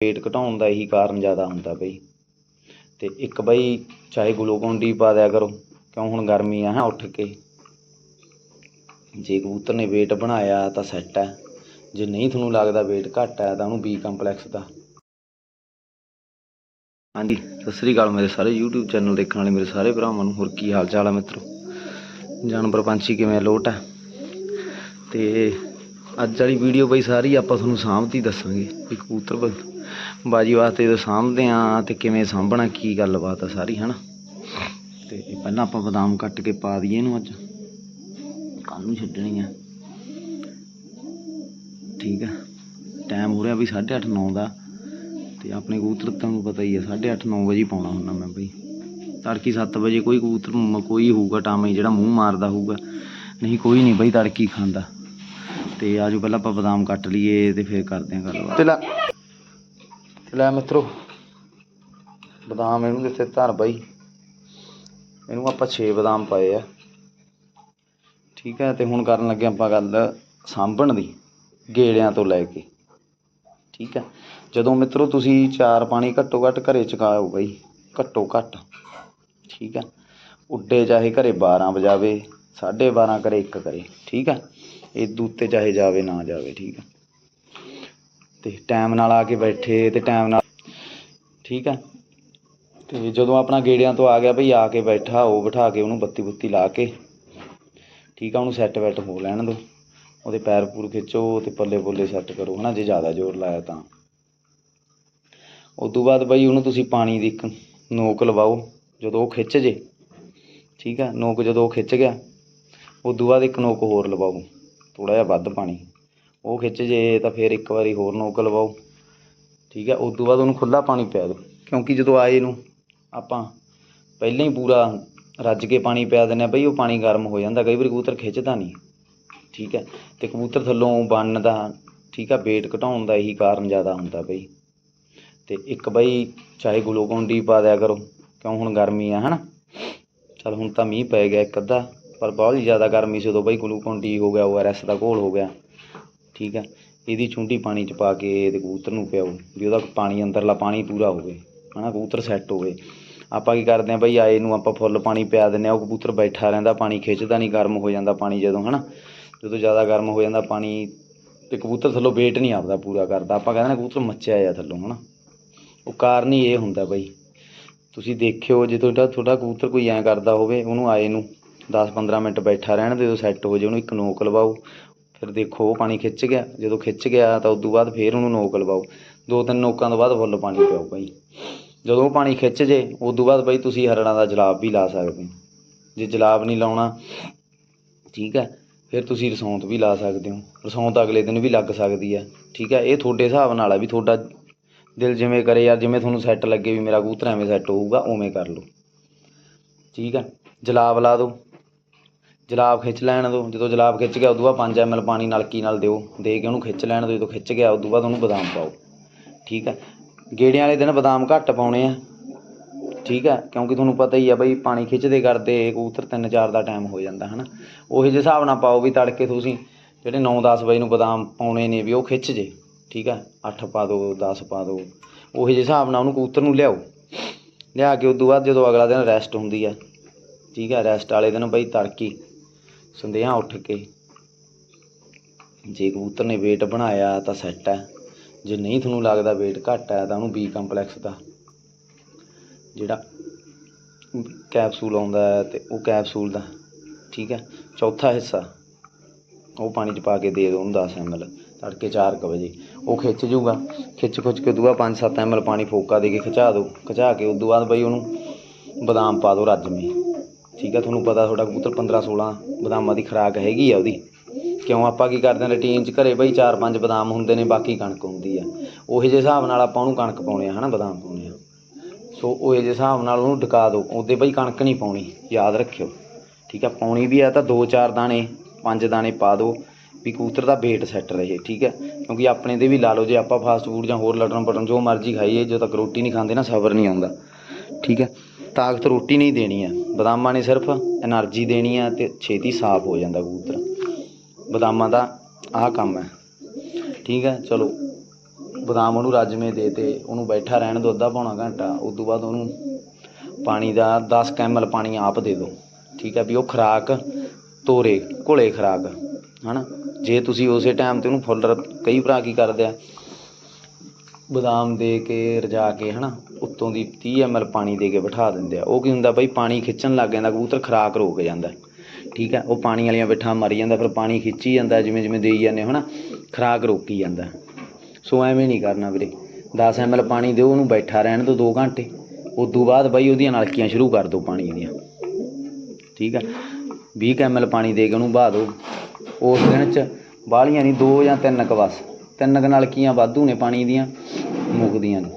Wait ਘਟਾਉਣ ਦਾ ਇਹੀ ਕਾਰਨ ਜ਼ਿਆਦਾ ਹੁੰਦਾ ਬਈ। ਤੇ ਇੱਕ ਬਈ ਚਾਹੇ ਗਲੂਕੋਨ ਡੀ ਪਾ ਦਿਆ ਕਰੋ, ਕਿਉਂ ਹੁਣ ਗਰਮੀ ਆ, ਹੈ, ਉੱਠ ਕੇ। ਜੇ ਕਬੂਤਰ ਨੇ weight ਬਣਾਇਆ ਤਾਂ ਸੈੱਟ ਹੈ ਜੇ ਨਹੀਂ ਤੁਹਾਨੂੰ ਲੱਗਦਾ weight ਘੱਟ ਹੈ ਤਾਂ ਉਹਨੂੰ ਬੀ ਕੰਪਲੈਕਸ ਦਾ। ਹਾਂਜੀ, ਸਤਿ ਸ੍ਰੀ ਅਕਾਲ ਮੇਰੇ ਸਾਰੇ YouTube ਚੈਨਲ ਦੇਖਣ ਵਾਲੇ, ਮੇਰੇ ਸਾਰੇ ਭਰਾਵਾਂ ਨੂੰ। ਹੋਰ ਕੀ ਹਾਲ ਚਾਲ ਹੈ ਮਿੱਤਰੋ? ਜਾਨਵਰ ਪੰਛੀ ਕਿਵੇਂ ਲੋਟ ਹੈ ਤੇ ਅੱਜ ਵਾਲੀ ਵੀਡੀਓ ਬਈ ਸਾਰੀ ਆਪਾਂ ਤੁਹਾਨੂੰ ਸਾਂਭਤੀ ਦੱਸਾਂਗੇ, ਵੀ ਕਬੂਤਰ ਬਾਜੀ ਵਾਸਤੇ ਜਦੋਂ ਸਾਂਭਦੇ ਆ ਤੇ ਕਿਵੇਂ ਸਾਂਭਣਾ, ਕੀ ਗੱਲਬਾਤ ਆ ਸਾਰੀ, ਹਨਾ? ਤੇ ਪਹਿਲਾਂ ਆਪਾਂ ਬਦਾਮ ਕੱਟ ਕੇ ਪਾ ਦਈਏ ਇਹਨੂੰ ਅੱਜ। ਕੱਲ ਨੂੰ ਛੱਡਣੀ ਆ। ਠੀਕ ਆ। ਟਾਈਮ ਹੋ ਰਿਹਾ ਵੀ 8:30 9 ਦਾ। ਤੇ ਆਪਣੇ ਕਬੂਤਰ ਤੁਹਾਨੂੰ ਪਤਾ ਹੀ ਆ 8:30 9 ਵਜੇ ਪਾਉਣਾ ਹੁੰਦਾ ਮੈਂ ਬਈ। ਤੜਕੀ 7 ਵਜੇ ਕੋਈ ਕਬੂਤਰ ਕੋਈ ਹੋਊਗਾ ਟਾਮੇ, ਜਿਹੜਾ ਮੂੰਹ ਮਾਰਦਾ ਹੋਊਗਾ। ਨਹੀਂ, ਕੋਈ ਨਹੀਂ ਬਈ, ਤੜਕੀ ਖਾਂਦਾ। ਤੇ ਆਜੋ ਪਹਿਲਾਂ ਆਪਾਂ ਬਦਾਮ ਕੱਟ ਲਈਏ ਤੇ ਫਿਰ ਕਰਦੇ ਹਾਂ ਗੱਲਬਾਤ। ਤੇ ਲੈ ਤੇ ਮਿੱਤਰੋ, ਬਦਾਮ ਇਹਨੂੰ ਦਿੱਤੇ ਧਰ ਬਾਈ। ਇਹਨੂੰ ਆਪਾਂ 6 ਬਦਾਮ ਪਾਏ ਆ। ਠੀਕ ਹੈ, ਤੇ ਹੁਣ ਕਰਨ ਲੱਗੇ ਆਪਾਂ ਗੱਲ ਸਾਂਭਣ ਦੀ, ਗੇੜਿਆਂ ਤੋਂ ਲੈ ਕੇ। ਠੀਕ ਹੈ, ਜਦੋਂ ਮਿੱਤਰੋ ਤੁਸੀਂ ਚਾਰ ਪਾਣੀ ਘੱਟੋ ਘੱਟ ਘਰੇ ਚਕਾਓ ਬਾਈ, ਘੱਟੋ ਘੱਟ। ਠੀਕ ਹੈ, ਉੱਡੇ ਚਾਹੇ ਘਰੇ 12 ਵਜਾਵੇ 12:30 ਕਰੇ 1 ਕਰੇ। ਠੀਕ ਹੈ, ਇਹ ਦੂਤੇ ਚਾਹੇ ਜਾਵੇ ਨਾ ਜਾਵੇ, ਠੀਕ ਹੈ। ਤੇ ਟਾਈਮ ਨਾਲ ਆ ਕੇ ਬੈਠੇ ਤੇ ਟਾਈਮ ਨਾਲ ਠੀਕ ਆ। ਤੇ ਜਦੋਂ ਆਪਣਾ ਗੇੜਿਆਂ ਤੋਂ ਆ ਗਿਆ ਭਈ ਆ ਕੇ ਬੈਠਾ, ਉਹ ਬਿਠਾ ਕੇ ਉਹਨੂੰ ਬੱਤੀ ਬੁੱਤੀ ਲਾ ਕੇ, ਠੀਕ ਆ, ਉਹਨੂੰ ਸੈੱਟ ਵੈੱਟ ਹੋ ਲੈਣ ਦਿਓ ਉਹਦੇ ਪੈਰ ਪੂਰ ਖਿੱਚੋ ਤੇ ਪੱਲੇ ਪੁੱਲੇ ਸੈੱਟ ਕਰੋ, ਹਨਾ, ਜੇ ਜ਼ਿਆਦਾ ਜ਼ੋਰ ਲਾਇਆ ਤਾਂ। ਉਸ ਤੋਂ ਬਾਅਦ ਬਈ ਉਹਨੂੰ ਤੁਸੀਂ ਪਾਣੀ ਦੀ ਇੱਕ ਨੋਕ ਲਵਾਓ, ਜਦੋਂ ਉਹ ਖਿੱਚ ਜੇ, ਠੀਕ ਆ, ਨੋਕ ਜਦੋਂ ਉਹ ਖਿੱਚ ਗਿਆ ਉਸ ਤੋਂ ਬਾਅਦ ਇੱਕ ਨੋਕ ਹੋਰ ਲਵਾਓ ਥੋੜਾ ਜਿਹਾ ਵੱਧ ਪਾਣੀ। ਉਹ ਖਿੱਚ ਜੇ ਤਾਂ ਫਿਰ ਇੱਕ ਵਾਰੀ ਹੋਰ ਨੋਕ ਲਵਾਓ। ਠੀਕ ਹੈ ਉਸ ਤੋਂ ਬਾਅਦ ਉਹਨੂੰ ਖੁੱਲਾ ਪਾਣੀ ਪਿਆ ਦਿਓ। ਕਿਉਂਕਿ ਜਦੋਂ ਆਏ ਨੂੰ, ਆਪਾਂ ਪਹਿਲਾਂ ਹੀ ਪੂਰਾ ਰੱਜ ਕੇ ਪਾਣੀ ਪਿਆ ਦਿੰਦੇ ਆ ਬਈ ਉਹ ਪਾਣੀ ਗਰਮ ਹੋ ਜਾਂਦਾ, ਕਈ ਵਾਰੀ ਕਬੂਤਰ ਖਿੱਚਦਾ ਨਹੀਂ। ਠੀਕ ਹੈ, ਤੇ ਕਬੂਤਰ ਥੱਲੋਂ ਬੰਨ ਦਾ, ਠੀਕ ਆ weight ਘਟਾਉਣ ਦਾ ਇਹੀ ਕਾਰਨ ਜ਼ਿਆਦਾ ਹੁੰਦਾ ਬਈ। ਤੇ ਇੱਕ ਬਈ ਚਾਹੇ ਗਲੂਕੋਨ ਡੀ ਪਾ ਦਿਆ ਕਰੋ, ਕਿਉਂ ਹੁਣ ਗਰਮੀ ਆ, ਹਨਾ? ਚਲ ਹੁਣ ਤਾਂ ਮੀਂਹ ਪੈ ਗਿਆ ਇੱਕ ਅੱਧਾ, ਪਰ ਬਹੁਤ ਹੀ ਜ਼ਿਆਦਾ ਗਰਮੀ ਸੀ ਉਦੋਂ ਬਈ ਗਲੂਕੋਨ ਡੀ ਹੋ ਗਿਆ ਓਆਰਐਸ ਦਾ ਘੋਲ ਹੋ ਗਿਆ। ਠੀਕ ਆ, ਇਹਦੀ ਚੁੰਡੀ ਪਾਣੀ ਚ ਪਾ ਕੇ ਤੇ ਕਬੂਤਰ ਨੂੰ ਪਿਆਓ, ਵੀ ਉਹਦਾ ਪਾਣੀ ਅੰਦਰਲਾ ਪਾਣੀ ਪੂਰਾ ਹੋਵੇ, ਹਨਾ ਕਬੂਤਰ ਸੈੱਟ ਹੋਵੇ। ਆਪਾਂ ਕੀ ਕਰਦੇ ਆ ਬਈ, ਆਏ ਨੂੰ ਆਪਾਂ ਫੁੱਲ ਪਾਣੀ ਪਿਆ ਦਿੰਦੇ ਆ, ਉਹ ਕਬੂਤਰ ਬੈਠਾ ਰਹਿੰਦਾ, ਪਾਣੀ ਖਿੱਚਦਾ ਨਹੀਂ ਗਰਮ ਹੋ ਜਾਂਦਾ ਪਾਣੀ ਜਦੋਂ, ਹਨਾ। ਜਦੋਂ ਜ਼ਿਆਦਾ ਗਰਮ ਹੋ ਜਾਂਦਾ ਪਾਣੀ ਤੇ ਕਬੂਤਰ ਥੱਲੋਂ ਵੇਟ ਨਹੀਂ ਆਪਦਾ ਪੂਰਾ ਕਰਦਾ। ਆਪਾਂ ਕਹਿੰਦੇ ਨੇ ਕਬੂਤਰ ਮੱਚਿਆ ਆ ਥੱਲੋਂ, ਹਨਾ। ਉਹ ਕਾਰਨ ਹੀ ਇਹ ਹੁੰਦਾ ਬਈ। ਤੁਸੀਂ ਦੇਖਿਓ, ਜੇ ਤੁਹਾਡਾ ਤੁਹਾਡਾ ਕਬੂਤਰ ਕੋਈ ਐਂ ਕਰਦਾ ਹੋਵੇ, ਉਹਨੂੰ ਆਏ ਨੂੰ 10-15 ਮਿੰਟ ਬੈਠਾ ਰਹਿਣ ਦਿਓ ਸੈੱਟ ਹੋ ਜੇ, ਉਹਨੂੰ ਇੱਕ ਨੋਕ ਲਵਾਓ। ਫਿਰ ਦੇਖੋ ਉਹ ਪਾਣੀ ਖਿੱਚ ਗਿਆ। ਜਦੋਂ ਖਿੱਚ ਗਿਆ ਤਾਂ ਉਦੋਂ ਬਾਅਦ ਫਿਰ ਉਹਨੂੰ ਨੋਕ ਲਵਾਓ। ਦੋ ਤਿੰਨ ਨੋਕਾਂ ਤੋਂ ਬਾਅਦ ਫੁੱਲ ਪਾਣੀ ਪਿਆਓ ਭਾਈ। ਜਦੋਂ ਉਹ ਪਾਣੀ ਖਿੱਚ ਜੇ, ਉਦੋਂ ਬਾਅਦ ਬਈ ਤੁਸੀਂ ਹਰੜਾਂ ਦਾ ਜਲਾਬ ਵੀ ਲਾ ਸਕਦੇ ਹੋ। ਜੇ ਜਲਾਬ ਨਹੀਂ ਲਾਉਣਾ, ਠੀਕ ਹੈ, ਫਿਰ ਤੁਸੀਂ ਰਸੌਂਤ ਵੀ ਲਾ ਸਕਦੇ ਹੋ। ਰਸੌਂਤ ਅਗਲੇ ਦਿਨ ਵੀ ਲੱਗ ਸਕਦੀ ਹੈ, ਠੀਕ ਹੈ। ਇਹ ਤੁਹਾਡੇ ਹਿਸਾਬ ਨਾਲ ਆ ਵੀ ਤੁਹਾਡਾ ਦਿਲ ਜਿਵੇਂ ਕਰੇ ਯਾਰ, ਜਿਵੇਂ ਤੁਹਾਨੂੰ ਸੈੱਟ ਲੱਗੇ ਵੀ ਮੇਰਾ ਕਬੂਤਰ ਐਵੇਂ ਸੈੱਟ ਹੋਊਗਾ, ਉਵੇਂ ਕਰ ਲਓ। ਠੀਕ ਹੈ, ਜਲਾਬ ਲਾ ਦਿਓ। ਜਲਾਬ ਖਿੱਚ ਲੈਣ ਦਿਓ ਜਦੋਂ ਜਲਾਬ ਖਿੱਚ ਗਿਆ, ਉਦੋਂ ਬਾਅਦ 5 ml ਪਾਣੀ ਨਲਕੀ ਨਾਲ ਦਿਓ, ਦੇ ਕੇ ਉਹਨੂੰ ਖਿੱਚ ਲੈਣ ਦਿਓ ਜਦੋਂ ਖਿੱਚ ਗਿਆ, ਉਦੋਂ ਬਾਅਦ ਉਹਨੂੰ ਬਦਾਮ ਪਾਓ। ਠੀਕ ਹੈ? ਗੇੜਿਆਂ ਵਾਲੇ ਦਿਨ ਬਦਾਮ ਘੱਟ ਪਾਉਣੇ ਆ। ਠੀਕ ਹੈ? ਕਿਉਂਕਿ ਤੁਹਾਨੂੰ ਪਤਾ ਹੀ ਆ ਬਈ ਪਾਣੀ ਖਿੱਚਦੇ ਕਰਦੇ ਕਬੂਤਰ 3-4 ਦਾ ਟਾਈਮ ਹੋ ਜਾਂਦਾ, ਹਨਾ? ਉਹੀ ਜਿਹੇ ਹਿਸਾਬ ਨਾਲ ਪਾਓ ਵੀ ਤੜਕੇ ਤੁਸੀਂ, ਜਿਹੜੇ 9-10 ਵਜੇ ਨੂੰ ਬਦਾਮ ਪਾਉਣੇ ਨੇ ਵੀ ਉਹ ਖਿੱਚ ਜੇ। ਠੀਕ ਹੈ? 8 ਪਾ ਦਿਓ 10 ਪਾ ਦਿਓ ਉਹੀ ਜਿਹੇ ਹਿਸਾਬ ਨਾਲ ਉਹਨੂੰ ਕਬੂਤਰ ਨੂੰ ਲਿਆਓ। ਲਿਆ ਕੇ ਉਦੋਂ ਬਾਅਦ ਜਦੋਂ ਅਗਲਾ ਦਿਨ ਰੈਸਟ ਹੁੰਦੀ ਆ। ਠੀਕ ਹੈ? ਰੈਸਟ ਵਾਲੇ ਦਿਨ ਬਈ ਤੜਕੀ ਸੰਦੇਹਾ ਉੱਠ ਕੇ। ਜੇ ਕਬੂਤਰ ਨੇ weight ਬਣਾਇਆ ਤਾਂ ਸੈੱਟ ਹੈ। ਜੇ ਨਹੀਂ ਤੁਹਾਨੂੰ ਲੱਗਦਾ weight ਘੱਟ ਹੈ ਤਾਂ ਉਹਨੂੰ ਬੀ ਕੰਪਲੈਕਸ ਦਾ। ਜਿਹੜਾ ਕੈਪਸੂਲ ਆਉਂਦਾ ਹੈ ਤੇ ਉਹ ਕੈਪਸੂਲ ਦਾ। ਠੀਕ ਹੈ? ਚੌਥਾ ਹਿੱਸਾ। ਉਹ ਪਾਣੀ 'ਚ ਪਾ ਕੇ ਦੇ ਦਿਓ, ਉਹਨੂੰ 10 ml ਤੜਕੇ 4 ਕੁ ਵਜੇ। ਉਹ ਖਿੱਚ ਜੂਗਾ। ਖਿੱਚ ਖੁੱਚ ਕੇ ਦੂਆ 5-7 ml ਪਾਣੀ ਫੋਕਾ ਦੇ ਕੇ ਖਿਚਾ ਦਿਓ ਖਿਚਾ ਕੇ ਉਦੋਂ ਬਾਅਦ ਬਈ ਉਹਨੂੰ ਬਦਾਮ ਪਾ ਦਿਓ ਰੱਜਵੇਂ ਠੀਕ ਹੈ ਤੁਹਾਨੂੰ ਪਤਾ ਤੁਹਾਡਾ ਕਬੂਤਰ 15-16 ਬਦਾਮਾਂ ਦੀ ਖੁਰਾਕ ਹੈਗੀ ਆ ਉਹਦੀ। ਕਿਉਂ ਆਪਾਂ ਕੀ ਕਰਦੇ ਹਾਂ ਰੂਟੀਨ 'ਚ ਘਰੇ ਬਈ 4-5 ਬਦਾਮ ਹੁੰਦੇ ਨੇ, ਬਾਕੀ ਕਣਕ ਹੁੰਦੀ ਆ। ਉਹੇ ਜਿਹੇ ਹਿਸਾਬ ਨਾਲ ਆਪਾਂ ਉਹਨੂੰ ਕਣਕ ਪਾਉਣੇ ਆ ਹਨਾ, ਬਦਾਮ ਪਾਉਣੇ ਆ ਸੋ ਉਹ ਜਿਹੇ ਹਿਸਾਬ ਨਾਲ ਉਹਨੂੰ ਡਕਾ ਦਿਓ, ਉਹਦੇ ਬਈ ਕਣਕ ਨਹੀਂ ਪਾਉਣੀ, ਯਾਦ ਰੱਖਿਓ। ਠੀਕ ਆ, ਪਾਉਣੀ ਵੀ ਆ ਤਾਂ 2-4 ਦਾਣੇ 5 ਦਾਣੇ ਪਾ ਦਿਓ, ਵੀ ਕਬੂਤਰ ਦਾ weight ਸੈੱਟ ਰਹੇ, ਠੀਕ ਹੈ ਕਿਉਂਕਿ ਆਪਣੇ ਦੇ ਵੀ ਲਾ ਲਓ, ਜੇ ਆਪਾਂ ਫਾਸਟ ਫੂਡ ਜਾਂ ਹੋਰ ਲਟਣ ਪਟਣ ਜੋ ਮਰਜ਼ੀ ਖਾਈਏ, ਜਦੋਂ ਤੱਕ ਰੋਟੀ ਨਹੀਂ ਖਾਂਦੇ ਨਾ ਸਬਰ ਨਹੀਂ ਆਉਂਦਾ। ਠੀਕ ਹੈ ਤਾਕਤ ਰੋਟੀ ਨਹੀਂ ਦੇਣੀ ਹੈ ਬਦਾਮਾਂ ਨੇ ਸਿਰਫ એનર્ਜੀ ਦੇਣੀ ਆ ਤੇ ਛੇਤੀ ਸਾਫ਼ ਹੋ ਜਾਂਦਾ ਕਬੂਤਰ। ਬਦਾਮਾਂ ਦਾ ਆਹ ਕੰਮ ਹੈ। ਠੀਕ ਹੈ, ਚਲੋ। ਬਦਾਮ ਉਹਨੂੰ ਰਾਜਮੇ ਦੇ ਤੇ ਉਹਨੂੰ ਬੈਠਾ ਰਹਿਣ ਦੋ, ਅੱਧਾ ਪੌਣਾ ਘੰਟਾ, ਉਸ ਤੋਂ ਬਾਅਦ ਉਹਨੂੰ ਪਾਣੀ ਦਾ 10 ਕੈਮਲ ਪਾਣੀ ਆਪ ਦੇ ਦਿਓ ਠੀਕ ਹੈ ਵੀ ਉਹ ਖਰਾਕ ਤੋਰੇ, ਘੋਲੇ ਖਰਾਕ, ਹਨਾ? ਜੇ ਤੁਸੀਂ ਉਸੇ ਟਾਈਮ ਤੇ ਉਹਨੂੰ ਫੁੱਲਰ ਕਈ ਭਰਾ ਕੀ ਕਰਦੇ ਆ ਬਦਾਮ ਦੇ ਕੇ ਰਜਾ ਕੇ ਹਨਾ, ਉੱਤੋਂ ਦੀ 30 ml ਪਾਣੀ ਦੇ ਕੇ ਬਿਠਾ ਦਿੰਦੇ ਆ। ਉਹ ਕੀ ਹੁੰਦਾ ਬਈ ਪਾਣੀ ਖਿੱਚਣ ਲੱਗ ਜਾਂਦਾ, ਕਬੂਤਰ ਖੁਰਾਕ ਰੋਕ ਜਾਂਦਾ। ਠੀਕ ਹੈ ਉਹ ਪਾਣੀ ਵਾਲੀਆਂ ਬਿਠਾ ਮਰ ਜਾਂਦਾ, ਫਿਰ ਪਾਣੀ ਖਿੱਚੀ ਜਾਂਦਾ, ਜਿਵੇਂ ਜਿਵੇਂ ਦੇਈ ਜਾਂਦੇ ਹੋ ਹਨਾ ਖੁਰਾਕ ਰੋਕੀ ਜਾਂਦਾ। ਸੋ ਐਵੇਂ ਨਹੀਂ ਕਰਨਾ ਵੀਰੇ। 10 ml ਪਾਣੀ ਦਿਓ, ਉਹਨੂੰ ਬੈਠਾ ਰਹਿਣ ਦਿਓ 2 ਘੰਟੇ। ਉਦੋਂ ਬਾਅਦ ਬਈ ਉਹਦੀਆਂ ਨਲਕੀਆਂ ਸ਼ੁਰੂ ਕਰ ਦਿਓ ਪਾਣੀ ਦੀਆਂ। ਠੀਕ ਹੈ 20 ml ਪਾਣੀ ਦੇ ਕੇ ਉਹਨੂੰ ਬਹਾ ਦਿਓ। ਉਸ ਦਿਨ ਚ ਬਾਹਲੀਆਂ ਨਹੀਂ, ਦੋ ਜਾਂ ਤਿੰਨ ਕ ਬਸ ਤਿੰਨ ਕ ਨਲਕੀਆਂ ਵਾਧੂ ਨੇ ਪਾਣੀ ਦੀਆਂ ਮੁੱਕਦੀਆਂ ਨੇ।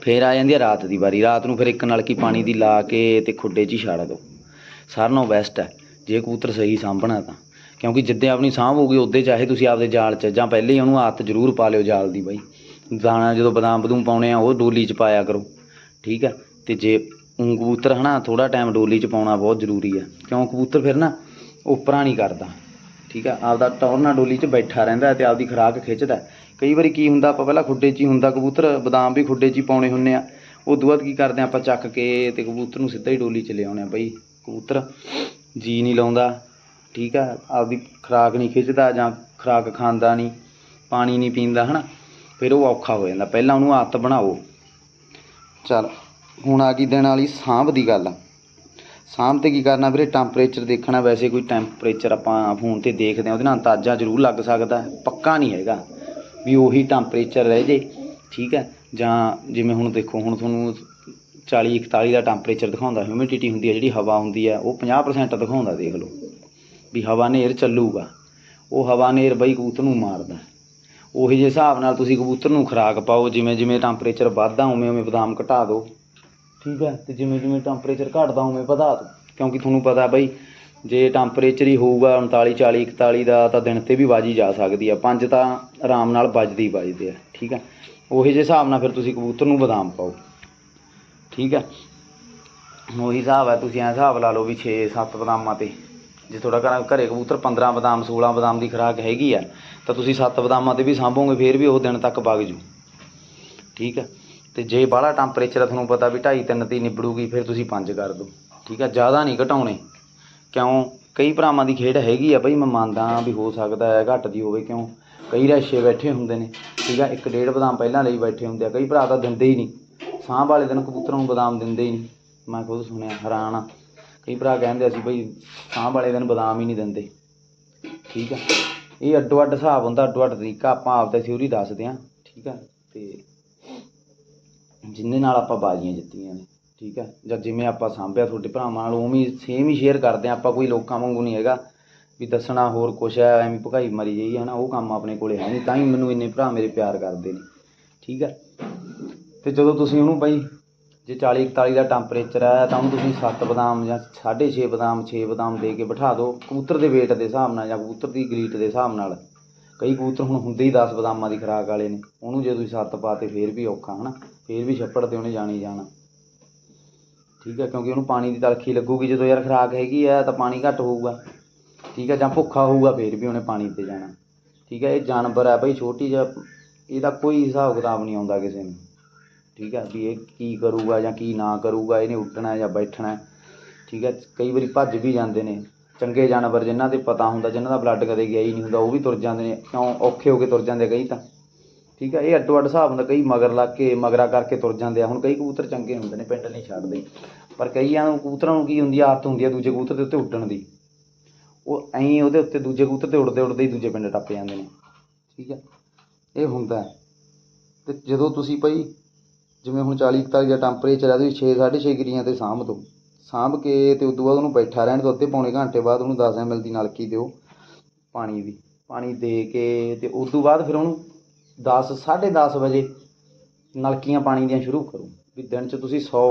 ਫੇਰ ਆ ਜਾਂਦੀ ਆ ਰਾਤ ਦੀ ਵਾਰੀ। ਰਾਤ ਨੂੰ ਫਿਰ ਇੱਕ ਨਲਕੀ ਪਾਣੀ ਦੀ ਲਾ ਕੇ ਤੇ ਖੁੱਡੇ 'ਚ ਹੀ ਛਾੜ ਦਿਓ ਸਾਰਿਆਂ ਨਾਲੋਂ ਬੈਸਟ ਹੈ। ਜੇ ਕਬੂਤਰ ਸਹੀ ਸਾਂਭਣਾ ਤਾਂ। ਕਿਉਂਕਿ ਜਿੱਦੇ ਆਪਣੀ ਸਾਂਭ ਹੋਊਗੀ ਉੱਦੇ ਚਾਹੇ ਤੁਸੀਂ ਆਪਦੇ ਜਾਲ 'ਚ ਜਾਂ ਪਹਿਲੇ ਹੀ ਉਹਨੂੰ ਆਦਤ ਜ਼ਰੂਰ ਪਾ ਲਿਓ ਜਾਲ ਦੀ ਬਾਈ। ਦਾਣਾ ਜਦੋਂ ਬਦਾਮ ਬਦੂਮ ਪਾਉਣੇ ਆ, ਉਹ ਡੋਲੀ 'ਚ ਪਾਇਆ ਕਰੋ। ਠੀਕ ਹੈ? ਤੇ ਜੇ ਊਂ ਕਬੂਤਰ ਹਨਾ ਥੋੜਾ ਟਾਈਮ ਡੋਲੀ 'ਚ ਪਾਉਣਾ ਬਹੁਤ ਜ਼ਰੂਰੀ ਆ ਕਿਉਂ? ਕਬੂਤਰ ਫਿਰ ਨਾ ਉੱਪਰਾਂ ਨਹੀਂ ਕਰਦਾ। ਠੀਕ ਆ? ਆਪਦਾ ਟੌਰਨਾ ਡੋਲੀ 'ਚ ਬੈਠਾ ਰਹਿੰਦਾ ਤੇ ਆਪਦੀ ਖੁਰਾਕ ਖਿੱਚਦਾ ਕਈ ਵਾਰੀ ਕੀ ਹੁੰਦਾ, ਆਪਾਂ ਪਹਿਲਾਂ ਖੁੱਡੇ 'ਚ ਹੀ ਹੁੰਦਾ, ਕਬੂਤਰ ਬਦਾਮ ਵੀ ਖੁੱਡੇ 'ਚ ਹੀ ਪਾਉਣੇ ਹੁੰਨੇ ਆ। ਉਦੋਂ ਬਾਅਦ ਕੀ ਕਰਦੇ ਆ, ਆਪਾਂ ਚੱਕ ਕੇ ਤੇ ਕਬੂਤਰ ਨੂੰ ਸਿੱਧਾ ਹੀ ਡੋਲੀ 'ਚ ਲਿਆਉਣੇ ਆ ਬਈ, ਕਬੂਤਰ ਜੀ ਨਹੀਂ ਲਾਉਂਦਾ, ਠੀਕ ਆ? ਆਪਦੀ ਖੁਰਾਕ ਨਹੀਂ ਖਿੱਚਦਾ ਜਾਂ ਖੁਰਾਕ ਖਾਂਦਾ ਨਹੀਂ, ਪਾਣੀ ਨਹੀਂ ਪੀਂਦਾ, ਹਨਾ? ਫਿਰ ਉਹ ਔਖਾ ਹੋ ਜਾਂਦਾ। ਪਹਿਲਾਂ ਉਹਨੂੰ ਆਦਤ ਬਣਾਓ। ਚੱਲ, ਹੁਣ ਆ ਗਈ ਦਿਨ ਵਾਲੀ ਸਾਂਭ ਦੀ ਗੱਲ। ਸਾਂਭ ਤੇ ਕੀ ਕਰਨਾ ਵੀਰੇ? ਟੈਂਪਰੇਚਰ ਦੇਖਣਾ ਵੈਸੇ ਕੋਈ ਟੈਂਪਰੇਚਰ ਆਪਾਂ ਫੋਨ ਤੇ ਦੇਖਦੇ ਆ ਉਹਦੇ ਨਾਲ ਅੰਦਾਜ਼ਾ ਜ਼ਰੂਰ ਲੱਗ ਸਕਦਾ ਪੱਕਾ ਨਹੀਂ ਹੈਗਾ ਵੀ ਉਹੀ ਟੈਂਪਰੇਚਰ ਰਹਿ ਜੇ, ਠੀਕ ਹੈ? ਜਾਂ ਜਿਵੇਂ ਹੁਣ ਦੇਖੋ, ਹੁਣ ਤੁਹਾਨੂੰ 40 41 ਦਾ ਟੈਂਪਰੇਚਰ ਦਿਖਾਉਂਦਾ ਹਿਊਮਿਡਿਟੀ ਹੁੰਦੀ ਹੈ, ਜਿਹੜੀ ਹਵਾ ਹੁੰਦੀ ਹੈ, ਉਹ 50% ਦਿਖਾਉਂਦਾ, ਦੇਖ ਲਓ, ਵੀ ਹਵਾ ਨੇਰ ਚੱਲੂਗਾ, ਉਹ ਹਵਾ ਨੇਰ ਬਈ ਕਬੂਤਰ ਨੂੰ ਮਾਰਦਾ ਉਹੀ ਜਿਹੇ ਹਿਸਾਬ ਨਾਲ ਤੁਸੀਂ ਕਬੂਤਰ ਨੂੰ ਖੁਰਾਕ ਪਾਓ ਜਿਵੇਂ ਜਿਵੇਂ ਟੈਂਪਰੇਚਰ ਵੱਧਦਾ ਉਵੇਂ ਉਵੇਂ ਬਦਾਮ ਘਟਾ ਦਿਓ। ਠੀਕ ਹੈ? ਤੇ ਜਿਵੇਂ ਜਿਵੇਂ ਟੈਂਪਰੇਚਰ ਘਟਦਾ ਉਵੇਂ ਵਧਾ ਦਿਓ ਕਿਉਂਕਿ ਤੁਹਾਨੂੰ ਪਤਾ ਬਈ, ਜੇ ਟੈਂਪਰੇਚਰ ਹੀ ਹੋਊਗਾ 39 40 41 ਦਾ, ਤਾਂ ਦਿਨ ਤੇ ਵੀ ਬਾਜੀ ਜਾ ਸਕਦੀ ਆ। ਪੰਜ ਤਾਂ ਆਰਾਮ ਨਾਲ ਵੱਜਦੀ ਹੀ ਵੱਜਦੇ ਆ, ਠੀਕ ਹੈ? ਉਹੀ ਜਿਹੇ ਹਿਸਾਬ ਨਾਲ ਫਿਰ ਤੁਸੀਂ ਕਬੂਤਰ ਨੂੰ ਬਦਾਮ ਪਾਓ। ਠੀਕ ਹੈ? ਉਹੀ ਹਿਸਾਬ ਹੈ, ਤੁਸੀਂ ਐਂ ਹਿਸਾਬ ਲਾ ਲਓ ਵੀ 6 7 ਬਦਾਮਾਂ ਤੇ। ਜੇ ਤੁਹਾਡਾ ਘਰ, ਘਰੇ ਕਬੂਤਰ 15 ਬਦਾਮ 16 ਬਦਾਮ ਦੀ ਖੁਰਾਕ ਹੈਗੀ ਆ, ਤਾਂ ਤੁਸੀਂ 7 ਬਦਾਮਾਂ ਤੇ ਵੀ ਸਾਂਭੋਗੇ, ਫਿਰ ਵੀ ਉਹ ਦਿਨ ਤੱਕ ਵਗ ਜੂ। ਠੀਕ ਹੈ? ਤੇ ਜੇ ਬਾਹਲਾ ਟੈਂਪਰੇਚਰ ਤੁਹਾਨੂੰ ਪਤਾ ਵੀ 2.5 3 ਦੀ ਨਿਬੜੂਗੀ, ਫਿਰ ਤੁਸੀਂ 5 ਕਰ ਦਿਓ। ਠੀਕ ਆ? ਜ਼ਿਆਦਾ ਨਹੀਂ ਘਟਾਉਣੇ। ਕਿਉਂ? ਕਈ ਭਰਾਵਾਂ ਦੀ ਖੇਡ ਹੈਗੀ ਆ ਬਈ, ਮੈਂ ਮੰਨਦਾ ਵੀ ਹੋ ਸਕਦਾ ਹੈ, ਘੱਟ ਦੀ ਹੋਵੇ, ਕਿਉਂ? ਕਈ ਰਸ਼ੇ ਬੈਠੇ ਹੁੰਦੇ ਨੇ, ਠੀਕ ਆ? ਇੱਕ ਡੇਢ ਬਦਾਮ ਪਹਿਲਾਂ ਲਈ ਬੈਠੇ ਹੁੰਦੇ ਆ, ਕਈ ਭਰਾ ਤਾਂ ਦਿੰਦੇ ਹੀ ਨਹੀਂ। ਸਾਹ ਵਾਲੇ ਦਿਨ ਕਬੂਤਰਾਂ ਨੂੰ ਬਦਾਮ ਦਿੰਦੇ ਹੀ ਨਹੀਂ। ਮੈਂ ਖੁਦ ਸੁਣਿਆ, ਹੈਰਾਨ ਆ। ਕਈ ਭਰਾ ਕਹਿੰਦੇ ਅਸੀਂ ਬਈ ਸਾਹ ਵਾਲੇ ਦਿਨ ਬਦਾਮ ਹੀ ਨਹੀਂ ਦਿੰਦੇ। ਠੀਕ ਆ? ਇਹ ਅੱਡੋ ਅੱਡ ਹਿਸਾਬ ਹੁੰਦਾ ਅੱਡੋ ਅੱਡ ਤਰੀਕਾ ਆਪਾਂ ਆਪਦਾ ਥਿਊਰੀ ਦੱਸਦੇ ਆ ਠੀਕ ਆ? ਤੇ ਜਿੰਨੇ ਨਾਲ ਆਪਾਂ ਬਾਜ਼ੀਆਂ ਜਿੱਤੀਆਂ ਨੇ, ਠੀਕ ਹੈ? ਜਾਂ ਜਿਵੇਂ ਆਪਾਂ ਸਾਂਭਿਆ ਤੁਹਾਡੇ ਭਰਾਵਾਂ ਨਾਲ, ਉਵੇਂ ਸੇਮ ਹੀ ਸ਼ੇਅਰ ਕਰਦੇ ਆ ਆਪਾਂ ਕੋਈ ਲੋਕਾਂ ਵਾਂਗੂ ਨਹੀਂ ਹੈਗਾ ਵੀ ਦੱਸਣਾ ਹੋਰ ਕੁਛ ਹੈ, ਐਵੇਂ ਭੁਕਾਈ ਮਾਰੀ ਜਾਈ, ਹੈ ਨਾ? ਉਹ ਕੰਮ ਆਪਣੇ ਕੋਲੇ ਹੈ ਨਹੀਂ, ਤਾਂ ਹੀ ਮੈਨੂੰ ਇੰਨੇ ਭਰਾ ਮੇਰੇ ਪਿਆਰ ਕਰਦੇ ਨੇ, ਠੀਕ ਹੈ? ਤੇ ਜਦੋਂ ਤੁਸੀਂ ਉਹਨੂੰ ਬਈ, ਜੇ 40 41 ਦਾ ਟੈਂਪਰੇਚਰ ਹੈ, ਤਾਂ ਉਹਨੂੰ ਤੁਸੀਂ 7 ਬਦਾਮ ਜਾਂ 6.5 ਬਦਾਮ 6 ਬਦਾਮ ਦੇ ਕੇ ਬਿਠਾ ਦਿਓ, ਕਬੂਤਰ ਦੇ weight ਦੇ ਹਿਸਾਬ ਨਾਲ ਜਾਂ ਕਬੂਤਰ ਦੀ ਗਰੀਟ ਦੇ ਹਿਸਾਬ ਨਾਲ। ਕਈ ਕਬੂਤਰ ਹੁਣ ਹੁੰਦੇ ਹੀ 10 ਬਦਾਮਾਂ ਦੀ ਖੁਰਾਕ ਵਾਲੇ ਨੇ। ਉਹਨੂੰ ਜੇ ਤੁਸੀਂ ਸੱਤ ਪਾਤੇ ਫੇਰ ਵੀ ਔਖਾ, ਹਨਾ? ਫੇਰ ਵੀ ਛੱਪੜ ਤੇ ਉਹਨੇ ਜਾਣੀ ਜਾਣਾ। ਠੀਕ ਹੈ ਕਿਉਂਕਿ ਉਹਨੂੰ ਪਾਣੀ ਦੀ ਤਲਖੀ ਲੱਗੂਗੀ। ਜਦੋਂ ਯਾਰ ਖੁਰਾਕ ਹੈਗੀ ਆ, ਤਾਂ ਪਾਣੀ ਘੱਟ ਹੋਊਗਾ। ਠੀਕ ਹੈ ਜਾਂ ਭੁੱਖਾ ਹੋਊਗਾ, ਫੇਰ ਵੀ ਉਹਨੇ ਪਾਣੀ ਤੇ ਜਾਣਾ। ਠੀਕ ਹੈ ਇਹ ਜਾਨਵਰ ਹੈ ਬਈ, ਛੋਟੀ ਜਿਹਾ, ਇਹਦਾ ਕੋਈ ਹਿਸਾਬ ਕਿਤਾਬ ਨਹੀਂ ਆਉਂਦਾ ਕਿਸੇ ਨੂੰ। ਠੀਕ ਹੈ ਵੀ ਇਹ ਕੀ ਕਰੂਗਾ ਜਾਂ ਕੀ ਨਾ ਕਰੂਗਾ, ਇਹਨੇ ਉੱਠਣਾ ਜਾਂ ਬੈਠਣਾ। ਠੀਕ ਹੈ ਕਈ ਵਾਰੀ ਭੱਜ ਵੀ ਜਾਂਦੇ ਨੇ। ਚੰਗੇ ਜਾਨਵਰ ਜਿਨ੍ਹਾਂ ਦੇ ਪਤਾ ਹੁੰਦਾ, ਜਿਨ੍ਹਾਂ ਦਾ ਬਲੱਡ ਕਦੇ ਗਿਆ ਹੀ ਨਹੀਂ ਹੁੰਦਾ, ਉਹ ਵੀ ਤੁਰ ਜਾਂਦੇ ਨੇ, ਕਿਉਂ ਔਖੇ ਹੋ ਕੇ ਤੁਰ ਜਾਂਦੇ ਕਈ ਤਾਂ। ਠੀਕ ਹੈ ਇਹ ਅੱਡੋ ਅੱਡ ਹਿਸਾਬ ਹੁੰਦਾ, ਕਈ ਮਗਰ ਲੱਗ ਕੇ, ਮਗਰਾ ਕਰਕੇ ਤੁਰ ਜਾਂਦੇ ਆ। ਹੁਣ ਕਈ ਕਬੂਤਰ ਚੰਗੇ ਹੁੰਦੇ ਨੇ, ਪਿੰਡ ਨਹੀਂ ਛੱਡਦੇ। ਪਰ ਕਈਆਂ ਨੂੰ, ਕਬੂਤਰਾਂ ਨੂੰ ਕੀ ਹੁੰਦੀ ਆ, ਆਦਤ ਹੁੰਦੀ ਆ ਦੂਜੇ ਕਬੂਤਰ ਦੇ ਉੱਤੇ ਉੱਡਣ ਦੀ। ਉਹ ਐਂ ਉਹਦੇ ਉੱਤੇ ਦੂਜੇ ਕਬੂਤਰ ਤੇ ਉੱਡਦੇ ਉੱਡਦੇ ਹੀ ਦੂਜੇ ਪਿੰਡ ਟੱਪ ਜਾਂਦੇ ਨੇ। ਠੀਕ ਹੈ ਇਹ ਹੁੰਦਾ ਹੈ। ਤੇ ਜਦੋਂ ਤੁਸੀਂ ਭਾਈ, ਜਿਵੇਂ ਹੁਣ 40 41 ਦਾ ਟੈਂਪਰੇਚਰ ਆ, ਤੁਸੀਂ 6 6.5 ਗਿਰੀਆਂ ਤੇ ਸਾਂਭ ਦਿਓ ਸਾਂਭ ਕੇ ਤੇ ਉਦੋਂ ਬਾਅਦ ਉਹਨੂੰ ਬੈਠਾ ਰਹਿਣ ਦਿਓ ਅੱਧੇ ਪੌਣੇ ਘੰਟੇ ਬਾਅਦ ਉਹਨੂੰ 10 ml ਦੀ ਨਲਕੀ ਦਿਓ ਪਾਣੀ ਦੀ, ਪਾਣੀ ਦੇ ਕੇ ਤੇ ਉਦੋਂ ਬਾਅਦ ਫਿਰ ਉਹਨੂੰ 10 10:30 ਵਜੇ ਨਲਕੀਆਂ ਪਾਣੀ ਦੀਆਂ ਸ਼ੁਰੂ ਕਰੋ ਵੀ ਦਿਨ 'ਚ ਤੁਸੀਂ 100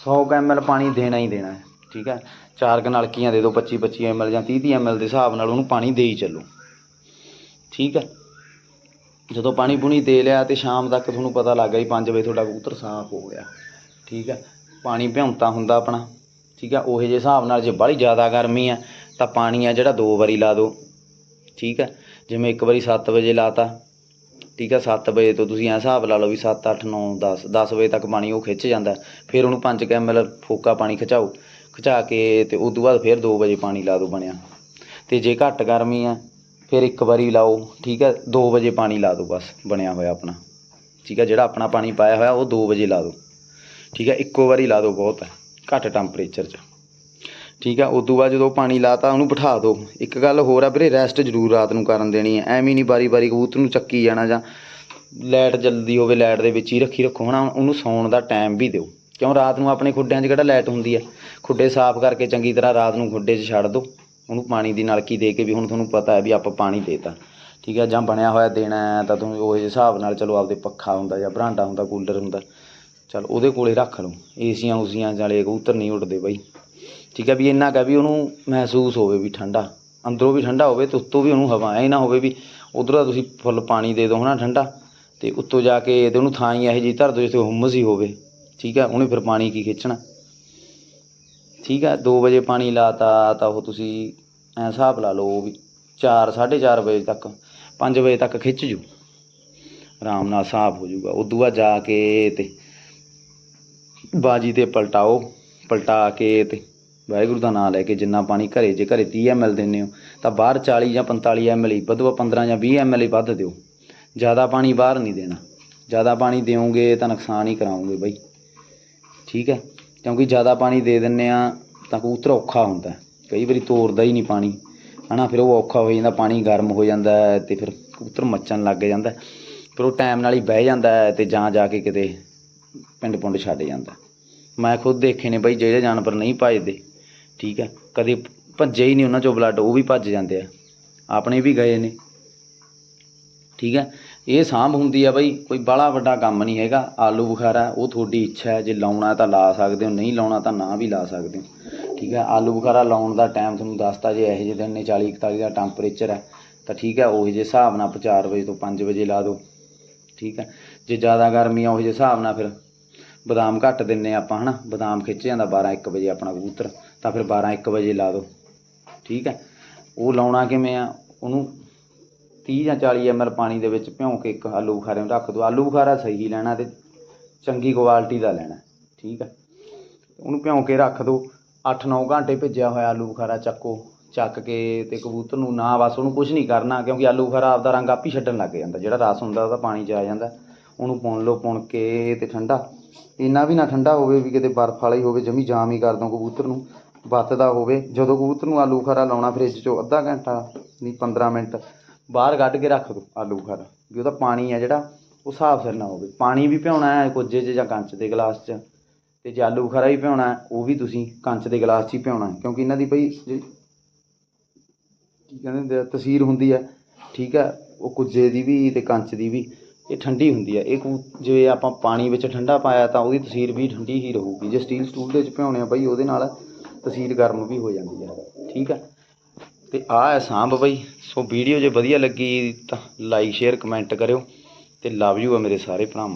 100 ml ਪਾਣੀ ਦੇਣਾ ਹੀ ਦੇਣਾ ਹੈ, ਠੀਕ ਹੈ? ਚਾਰ ਕੁ ਨਲਕੀਆਂ ਦੇ ਦਿਓ 25 25 ml ਜਾਂ 30 30 ml ਦੇ ਹਿਸਾਬ ਨਾਲ ਉਹਨੂੰ ਪਾਣੀ ਦੇ ਹੀ ਚੱਲੋ, ਠੀਕ ਹੈ? ਜਦੋਂ ਪਾਣੀ ਪੁਣੀ ਦੇ ਲਿਆ ਤੇ ਸ਼ਾਮ ਤੱਕ ਤੁਹਾਨੂੰ ਪਤਾ ਲੱਗ ਗਿਆ ਵੀ 5 ਵਜੇ ਤੁਹਾਡਾ ਕਬੂਤਰ ਸਾਫ਼ ਹੋ ਗਿਆ, ਠੀਕ ਹੈ? ਪਾਣੀ ਭਿਉਂਤਾ ਹੁੰਦਾ ਆਪਣਾ, ਠੀਕ ਹੈ ਉਹੇ ਜਿਹੇ ਹਿਸਾਬ ਨਾਲ ਜੇ ਬਾਹਲੀ ਜ਼ਿਆਦਾ ਗਰਮੀ ਆ, ਤਾਂ ਪਾਣੀ ਆ ਜਿਹੜਾ ਦੋ ਵਾਰੀ ਲਾ ਦਿਓ, ਠੀਕ ਹੈ ਜਿਵੇਂ ਇੱਕ ਵਾਰੀ 7 ਵਜੇ ਲਾਤਾ, ਠੀਕ ਹੈ 7 ਵਜੇ ਤੋਂ ਤੁਸੀਂ ਐ ਹਿਸਾਬ ਲਾ ਲਓ ਵੀ 7 8 9 10 10 ਵਜੇ ਤੱਕ ਪਾਣੀ ਉਹ ਖਿੱਚ ਜਾਂਦਾ, ਫਿਰ ਉਹਨੂੰ 5 ਕੈਮਲ ਫੋਕਾ ਪਾਣੀ ਖਿਚਾਓ, ਖਿਚਾ ਕੇ ਤੇ ਉਸ ਤੋਂ ਬਾਅਦ ਫਿਰ 2 ਵਜੇ ਪਾਣੀ ਲਾ ਦਿਓ ਬਣਿਆ, ਤੇ ਜੇ ਘੱਟ ਗਰਮੀ ਆ, ਫਿਰ ਇੱਕ ਵਾਰੀ ਲਾਓ, ਠੀਕ ਹੈ 2 ਵਜੇ ਪਾਣੀ ਲਾ ਦਿਓ ਬਸ, ਬਣਿਆ ਹੋਇਆ ਆਪਣਾ, ਠੀਕ ਹੈ ਜਿਹੜਾ ਆਪਣਾ ਪਾਣੀ ਪਾਇਆ ਹੋਇਆ ਉਹ 2 ਵਜੇ ਲਾ ਦਿਓ। ਠੀਕ ਹੈ, ਇੱਕੋ ਵਾਰੀ ਲਾ ਦਿਓ ਬਹੁਤ ਹੈ ਘੱਟ ਟੈਂਪਰੇਚਰ 'ਚ। ਠੀਕ ਹੈ, ਉਦੋਂ ਬਾਅਦ ਜਦੋਂ ਪਾਣੀ ਲਾਤਾ ਉਹਨੂੰ ਬਿਠਾ ਦਿਓ। ਇੱਕ ਗੱਲ ਹੋਰ ਆ ਵੀਰੇ ਰੈਸਟ ਜ਼ਰੂਰ ਰਾਤ ਨੂੰ ਕਰਨ ਦੇਣੀ ਹੈ। ਐਵੇਂ ਨਹੀਂ ਬਾਰੀ ਬਾਰੀ ਕਬੂਤਰ ਨੂੰ ਚੱਕੀ ਜਾਣਾ ਜਾਂ ਲਾਈਟ ਜਲਦੀ ਹੋਵੇ, ਲਾਈਟ ਦੇ ਵਿੱਚ ਹੀ ਰੱਖੀ ਰੱਖੋ। ਹਨਾ, ਉਹਨੂੰ ਸੌਣ ਦਾ ਟਾਈਮ ਵੀ ਦਿਓ। ਕਿਉਂ? ਰਾਤ ਨੂੰ ਆਪਣੇ ਖੁੱਡਿਆਂ 'ਚ ਕਿਹੜਾ ਲਾਈਟ ਹੁੰਦੀ ਹੈ? ਖੁੱਡੇ ਸਾਫ਼ ਕਰਕੇ ਚੰਗੀ ਤਰ੍ਹਾਂ ਰਾਤ ਨੂੰ ਖੁੱਡੇ 'ਚ ਛੱਡ ਦਿਓ। ਉਹਨੂੰ ਪਾਣੀ ਦੀ ਨਲਕੀ ਦੇ ਕੇ ਵੀ ਹੁਣ ਤੁਹਾਨੂੰ ਪਤਾ ਹੈ ਵੀ ਆਪਾਂ ਪਾਣੀ ਦੇਤਾ। ਠੀਕ ਹੈ, ਜਾਂ ਬਣਿਆ ਹੋਇਆ ਦੇਣਾ ਤਾਂ ਤੁਸੀਂ ਉਹ ਹਿਸਾਬ ਨਾਲ ਚਲੋ ਆਪਦੇ ਪੱਖਾ ਹੁੰਦਾ ਜਾਂ ਬਰਾਂਡਾ ਹੁੰਦਾ, ਕੂਲਰ ਹੁੰਦਾ। ਚਲ ਉਹਦੇ ਕੋਲੇ ਰੱਖ ਲਓ ਏਸੀਆਂ ਉਸੀਆਂ ਵਾਲੇ ਕਬੂਤਰ ਨਹੀਂ ਉੱਡਦੇ ਬਾਈ। ਠੀਕ ਹੈ ਵੀ ਇੰਨਾ ਕਹ ਵੀ ਉਹਨੂੰ ਮਹਿਸੂਸ ਹੋਵੇ ਵੀ ਠੰਡਾ, ਅੰਦਰੋਂ ਵੀ ਠੰਡਾ ਹੋਵੇ ਤੇ ਉੱਤੋਂ ਵੀ ਉਹਨੂੰ ਹਵਾ, ਐ ਨਾ ਹੋਵੇ ਵੀ ਉਧਰੋਂ ਤੁਸੀਂ ਫੁੱਲ ਪਾਣੀ ਦੇ ਦਿਓ ਹਨਾ ਠੰਡਾ, ਤੇ ਉੱਤੋਂ ਜਾ ਕੇ ਤੇ ਉਹਨੂੰ ਥਾਂ ਹੀ ਇਹੋ ਜਿਹੀ ਧਰ ਦਿਓ ਜਿੱਥੇ ਹੁਮਸ ਹੀ ਹੋਵੇ। ਠੀਕ ਹੈ, ਉਹਨੇ ਫਿਰ ਪਾਣੀ ਕੀ ਖਿੱਚਣਾ। ਠੀਕ ਹੈ 2 ਵਜੇ ਪਾਣੀ ਲਾਤਾ ਤਾਂ ਉਹ ਤੁਸੀਂ ਐ ਹਿਸਾਬ ਲਾ ਲਓ ਵੀ 4 4:30 ਵਜੇ ਤੱਕ 5 ਵਜੇ ਤੱਕ ਖਿੱਚ ਜੂ। ਆਰਾਮ ਨਾਲ ਸਾਫ਼ ਹੋ ਜਾਊਗਾ ਉਦੋਂ ਬਾਅਦ ਜਾ ਕੇ ਤੇ ਬਾਜੀ ਤੇ ਪਲਟਾਓ, ਪਲਟਾ ਕੇ ਤੇ ਵਾਹਿਗੁਰੂ ਦਾ ਨਾਮ ਲੈ ਕੇ ਜਿੰਨਾ ਪਾਣੀ ਘਰੇ, ਜੇ ਘਰੇ 30 ਐਮਐਲ ਦਿੰਦੇ ਹੋ, ਤਾਂ ਬਾਹਰ 40 ਜਾਂ 45 ਐਮਐਲ ਹੀ ਵੱਧ 15 ਜਾਂ 20 ਐਮਐਲ ਹੀ ਵੱਧ ਦਿਓ। ਜ਼ਿਆਦਾ ਪਾਣੀ ਬਾਹਰ ਨਹੀਂ ਦੇਣਾ। ਜ਼ਿਆਦਾ ਪਾਣੀ ਦਿਓਗੇ ਤਾਂ ਨੁਕਸਾਨ ਹੀ ਕਰਾਉਂਗੇ ਬਾਈ। ਠੀਕ ਹੈ? ਕਿਉਂਕਿ ਜ਼ਿਆਦਾ ਪਾਣੀ ਦੇ ਦਿੰਨੇ ਆ ਤਾਂ ਕਬੂਤਰ ਔਖਾ ਹੁੰਦਾ। ਕਈ ਵਾਰੀ ਤੋਰਦਾ ਹੀ ਨਹੀਂ ਪਾਣੀ। ਹਨਾ, ਫਿਰ ਉਹ ਔਖਾ ਹੋ ਜਾਂਦਾ, ਪਾਣੀ ਗਰਮ ਹੋ ਜਾਂਦਾ ਹੈ ਤੇ ਫਿਰ ਕਬੂਤਰ ਮੱਚਣ ਲੱਗ ਜਾਂਦਾ। ਫਿਰ ਉਹ ਟਾਈਮ ਨਾਲ ਹੀ ਬਹਿ ਜਾਂਦਾ ਹੈ ਤੇ ਜਾਂ ਜਾ ਕੇ ਕਿਤੇ ਪਿੰਡ ਪੁੰਡ ਛੱਡ ਜਾਂਦਾ। ਮੈਂ ਖੁਦ ਦੇਖੇ ਨੇ ਬਈ ਜਿਹੜੇ ਜਾਨਵਰ ਨਹੀਂ ਭੱਜਦੇ, ਠੀਕ ਹੈ ਕਦੇ ਭੱਜੇ ਹੀ ਨਹੀਂ ਉਹਨਾਂ ਚੋਂ ਬਲੱਡ ਉਹ ਵੀ ਭੱਜ ਜਾਂਦੇ ਆ, ਆਪਣੇ ਵੀ ਗਏ ਨੇ। ਠੀਕ ਹੈ ਇਹ ਸਾਂਭ ਹੁੰਦੀ ਆ ਬਈ, ਕੋਈ ਬਾਹਲਾ ਵੱਡਾ ਕੰਮ ਨਹੀਂ ਹੈਗਾ, ਆਲੂ ਬੁਖਾਰਾ, ਉਹ ਤੁਹਾਡੀ ਇੱਛਾ ਹੈ, ਜੇ ਲਾਉਣਾ ਤਾਂ ਲਾ ਸਕਦੇ ਹੋ, ਨਹੀਂ ਲਾਉਣਾ ਤਾਂ ਨਾ ਵੀ ਲਾ ਸਕਦੇ ਹੋ। ਠੀਕ ਹੈ ਆਲੂ ਬੁਖਾਰਾ ਲਾਉਣ ਦਾ ਟਾਈਮ ਤੁਹਾਨੂੰ ਦੱਸਤਾ ਜੇ ਇਹੋ ਜਿਹੇ ਦਿਨ ਨੇ 40 41 ਦਾ ਟੈਂਪਰੇਚਰ ਹੈ ਤਾਂ ਠੀਕ ਹੈ ਉਹੀ ਜਿਹੇ ਹਿਸਾਬ ਨਾਲ ਆਪਾਂ 4 ਵਜੇ ਤੋਂ 5 ਵਜੇ ਲਾ ਦਿਓ। ਠੀਕ ਹੈ ਜੇ ਜ਼ਿਆਦਾ ਗਰਮੀ ਆ, ਉਹ ਜਿਹੇ ਹਿਸਾਬ ਨਾਲ ਫਿਰ ਬਦਾਮ ਘੱਟ ਦਿੰਨੇ ਆਪਾਂ, ਹਨਾ? ਬਦਾਮ ਖਿੱਚ ਜਾਂਦਾ 12 1 ਵਜੇ ਆਪਣਾ ਕਬੂਤਰ, ਤਾਂ ਫਿਰ 12 1 ਵਜੇ ਲਾ ਦਿਓ ਠੀਕ ਹੈ ਉਹ ਲਾਉਣਾ ਕਿਵੇਂ ਆ? ਉਹਨੂੰ 30 ਜਾਂ 40 ਐਮਐਲ ਪਾਣੀ ਦੇ ਵਿੱਚ ਭਿਉਂ ਕੇ ਇੱਕ ਆਲੂ ਬੁਖਾਰੇ ਨੂੰ ਰੱਖ ਦਿਓ ਆਲੂ ਬੁਖਾਰਾ ਸਹੀ ਲੈਣਾ ਤੇ ਚੰਗੀ ਕੁਆਲਿਟੀ ਦਾ ਲੈਣਾ, ਠੀਕ ਹੈ ਉਹਨੂੰ ਭਿਉਂ ਕੇ ਰੱਖ ਦਿਓ 8-9 ਘੰਟੇ ਭਿੱਜਿਆ ਹੋਇਆ ਆਲੂ ਬੁਖਾਰਾ ਚੱਕੋ। ਚੱਕ ਕੇ ਤੇ ਕਬੂਤਰ ਨੂੰ ਨਾ ਬਸ ਉਹਨੂੰ ਕੁਝ ਨਹੀਂ ਕਰਨਾ, ਕਿਉਂਕਿ ਆਲੂ ਬੁਖਾਰਾ ਆਪਦਾ ਰੰਗ ਆਪ ਹੀ ਛੱਡਣ ਲੱਗ ਜਾਂਦਾ, ਜਿਹੜਾ ਰਸ ਹੁੰਦਾ ਉਹਦਾ ਪਾਣੀ 'ਚ ਆ ਜਾਂਦਾ। ਉਹਨੂੰ ਪੁਣ ਲਓ, ਪੁਣ ਕੇ ਤੇ ਠੰਡਾ। ਇੰਨਾ ਵੀ ਨਾ ਠੰਡਾ ਹੋਵੇ ਵੀ ਕਿਤੇ ਬਰਫ਼ ਵਾਲਾ ਹੀ ਹੋਵੇ, ਜਮੀ ਜਾਮ ਹੀ ਕਰ ਦੋ ਕਬੂਤਰ ਨੂੰ। ਵੱਤਦਾ ਹੋਵੇ, ਜਦੋਂ ਕਬੂਤਰ ਨੂੰ ਆਲੂ ਬੁਖਾਰਾ ਲਾਉਣਾ ਫ੍ਰਿਜ 'ਚੋਂ ਅੱਧਾ ਘੰਟਾ ਨਹੀਂ 15 ਮਿੰਟ, ਬਾਹਰ ਕੱਢ ਕੇ ਰੱਖ ਦਿਓ ਆਲੂ ਬੁਖਾਰਾ ਵੀ ਉਹਦਾ ਪਾਣੀ ਆ ਜਿਹੜਾ, ਉਹ ਸਾਫ਼ ਸਿਰ ਨਾ ਹੋਵੇ। ਪਾਣੀ ਵੀ ਭਿਉਣਾ ਹੈ ਕੁੱਜੇ 'ਚ ਜਾਂ ਕੰਚ ਦੇ ਗਲਾਸ 'ਚ, ਤੇ ਜੇ ਆਲੂ ਬੁਖਾਰਾ ਵੀ ਭਿਉਣਾ ਉਹ ਵੀ ਤੁਸੀਂ ਕੰਚ ਦੇ ਗਲਾਸ 'ਚ ਹੀ ਭਿਉਣਾ ਕਿਉਂਕਿ ਇਹਨਾਂ ਦੀ ਬਈ ਜਿਹੜੀ ਕੀ ਕਹਿੰਦੇ ਹੁੰਦੇ ਆ, ਤਸੀਰ ਹੁੰਦੀ ਹੈ ਠੀਕ ਹੈ ਉਹ ਕੁੱਜੇ ਦੀ ਵੀ ਤੇ ਕੰਚ ਦੀ ਵੀ, ਇਹ ਠੰਡੀ ਹੁੰਦੀ ਹੈ ਇਹ ਕਬੂ- ਜੇ ਆਪਾਂ ਪਾਣੀ ਵਿੱਚ ਠੰਡਾ ਪਾਇਆ ਤਾਂ ਉਹਦੀ ਤਸੀਰ ਵੀ ਠੰਡੀ ਹੀ ਰਹੂਗੀ। ਜੇ ਸਟੀਲ ਸਟੂਲ ਦੇ ਵਿੱਚ ਭਿਉਣੇ ਆ ਬਈ, ਉਹਦੇ ਨਾਲ ਤਸੀਰ ਗਰਮ ਵੀ ਹੋ ਜਾਂਦੀ ਹੈ ਠੀਕ ਹੈ ਤੇ ਆਹ ਹੈ ਸਾਂਭ ਬਈ। ਸੋ ਵੀਡੀਓ ਜੇ ਵਧੀਆ ਲੱਗੀ ਤਾਂ ਲਾਈਕ ਸ਼ੇਅਰ ਕਮੈਂਟ ਕਰਿਓ ਤੇ ਲਵ ਯੂ ਆ ਮੇਰੇ ਸਾਰੇ ਭਰਾਵਾਂ।